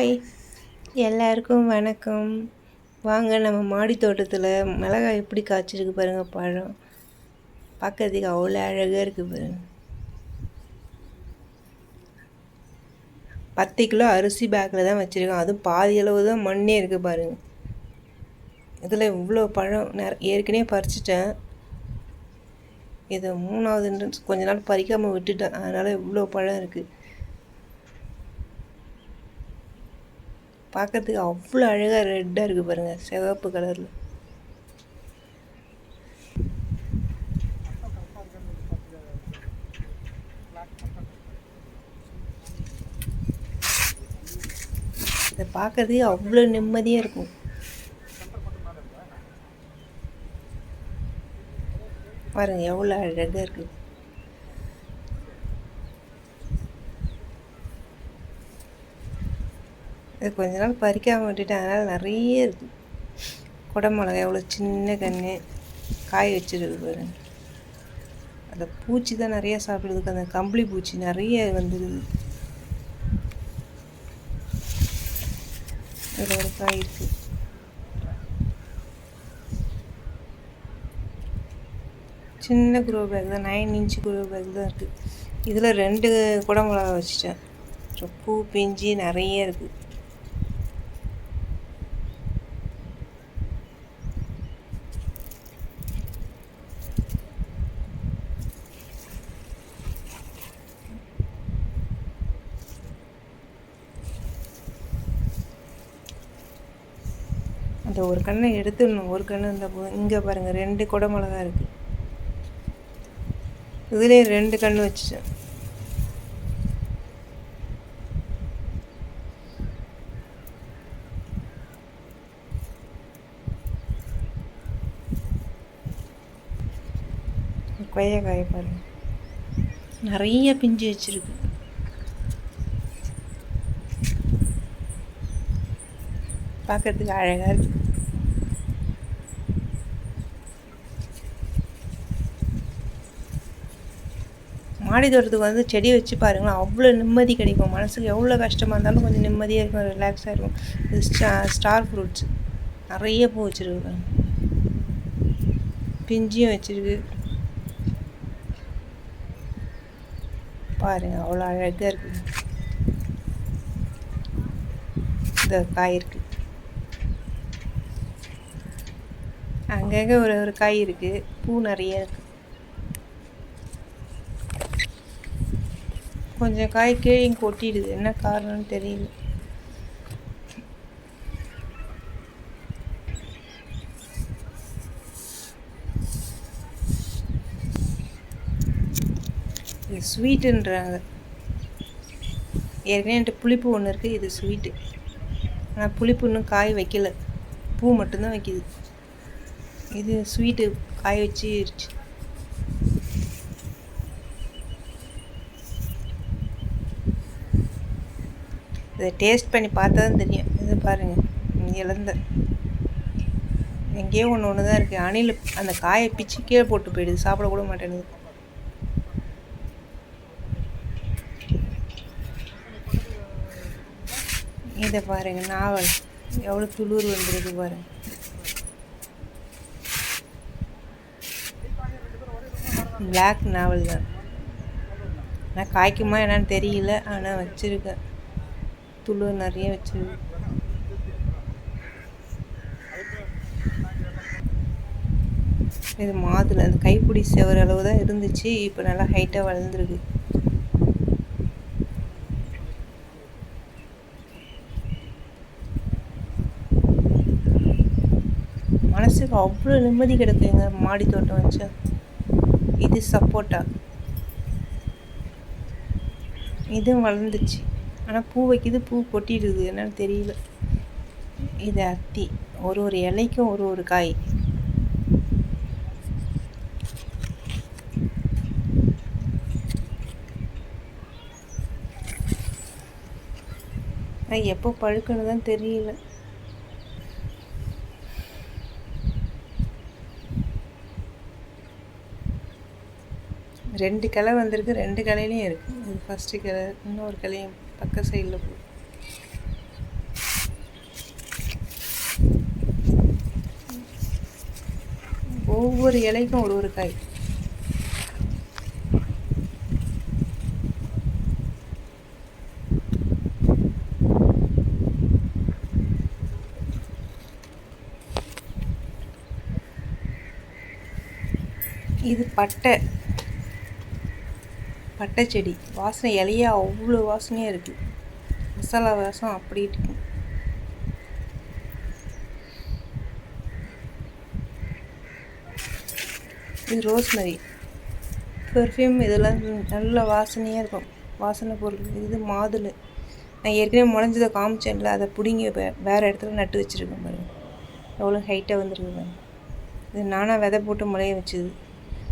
Hi எல்லாருக்கும் வணக்கம். வாங்க நம்ம மாடி தோட்டத்தில் மிளகாய் எப்படி காய்ச்சிருக்கு பாருங்கள் பழம். பார்க்கறதுக்கு அவ்வளோ அழகாக இருக்குது பாருங்கள் பத்து கிலோ அரிசி பேக்கில் தான் வச்சுருக்கோம். அதுவும் பாதி அளவு தான் மண்ணே இருக்குது பாருங்கள் இதில் இவ்வளோ பழம் ஏற்கனவே பறிச்சிட்டேன். இதை மூணாவது கொஞ்ச நாள் பறிக்காமல் விட்டுட்டேன். அதனால் இவ்வளோ பழம் இருக்குது பார்க்கறதுக்கு அவ்வளோ அழகாக ரெட்டாக இருக்குது பாருங்கள் சிவப்பு கலரில் இதை பார்க்கறதுக்கு அவ்வளோ நிம்மதியாக இருக்கும். பாருங்கள் எவ்வளோ அழகாக இருக்குது இது கொஞ்ச நாள் பறிக்காமல் விட்டுட்டேன். அதனால் நிறைய இருக்குது குடமிளகா எவ்வளோ சின்ன கன்று காய வச்சுருக்கு பாருங்க அந்த பூச்சி தான் நிறையா சாப்பிடுறதுக்கு அந்த கம்பளி பூச்சி நிறைய வந்துடுது இதில் ஒரு காய் இருக்குது சின்ன குரோ பேக் தான் நைன் இன்ச்சு குரோ பேக் தான் இருக்குது இதில் ரெண்டு குடமிளகா வச்சுட்டேன். பூ பிஞ்சு நிறைய இருக்குது ஒரு கண்ணை எடுத்துடணும். ஒரு கண்ணு இந்த இங்கே பாருங்கள் ரெண்டு குடை மிளகா இருக்குது இதுலேயே ரெண்டு கண்ணு வச்சுட்டேன். கொய்யக்காய் பாருங்கள் நிறைய பிஞ்சு வச்சுருக்கு. பார்க்கறதுக்கு அழகாக இருக்குது மாடி தோட்டத்துக்கு வந்து செடி வச்சு பாருங்களேன் அவ்வளோ நிம்மதி கிடைக்கும். மனசுக்கு எவ்வளோ கஷ்டமாக இருந்தாலும் கொஞ்சம் நிம்மதியாக இருக்கும் ரிலாக்ஸாக இருக்கும். இது ஸ்டா ஸ்டார் ஃப்ரூட்ஸ். நிறைய பூ வச்சுருக்கு பிஞ்சியும் வச்சுருக்கு. பாருங்கள் அவ்வளோ அழகாக இருக்குது இந்த காய் இருக்குது அங்கங்கே ஒரு ஒரு காய் இருக்குது பூ நிறைய இருக்குது கொஞ்சம் காய் கீழே கொட்டிடுது. என்ன காரணம்னு தெரியல. இது ஸ்வீட்டுன்றாங்க. ஏற்கனவே என்கிட்ட புளிப்பு ஒன்று இருக்குது இது ஸ்வீட்டு. ஆனால் புளிப்பு இன்னும் காய் வைக்கல. பூ மட்டும்தான் வைக்கிது. இது ஸ்வீட்டு காய வச்சு இதை டேஸ்ட் பண்ணி பார்த்தா தான் தெரியும். இது பாருங்கள் இழந்த எங்கேயோ ஒன்று ஒன்று தான் இருக்குது அணில் அந்த காயை பிச்சு கீழே போட்டு போயிடுது. சாப்பிட கூட இதை பாருங்கள் நாவல். எவ்வளோ துளிர் வந்துருக்கு பாருங்கள் பிளாக் நாவல் தான். ஆனால் காய்க்குமா என்னன்னு தெரியல ஆனால் வச்சுருக்கேன். துளு நிறைய வச்சு. இது மாதுளை அந்த கைப்பிடி செவர அளவு தான் இருந்துச்சு. இப்போ நல்லா ஹைட்டாக வளர்ந்துருக்கு. மனசுக்கு அவ்வளோ நிம்மதி கிடைக்குங்க மாடி தோட்டம் வச்சா. இது சப்போட்டா. இதுவும் வளர்ந்துச்சு. ஆனால் பூ வைக்கிது பூ கொட்டிடுது. என்னன்னு தெரியல. இது அத்தி. ஒரு ஒரு இலைக்கும் ஒரு ஒரு காய். எப்போ பழுக்கணும் தான் தெரியல. ரெண்டு கிளை வந்திருக்கு. ரெண்டு கலையிலையும் இருக்குது இது ஃபஸ்ட்டு கலை இன்னொரு கிளையும். பக்க சைடில் போ. ஒவ்வொரு இலைக்கும் ஒரு ஒரு காய். இது பட்டை. பட்டை செடி வாசனை இலையாக அவ்வளோ வாசனையாக இருக்குது மசாலா வாசம் அப்படி இருக்கும் இது ரோஸ்மரி. பெர்ஃப்யூம் இதெல்லாம் நல்ல வாசனையாக இருக்கும். வாசனை பொருள். இது மாதுளை. நான் ஏற்கனவே முளைஞ்சதை காமிச்சேன்ல அதை பிடுங்கி வே வேறு இடத்துல நட்டு வச்சுருக்கேன் பாருங்கள் எவ்வளோ ஹைட்டாக வந்துருக்கு இது நானாக விதை போட்டு முளைய வச்சுது.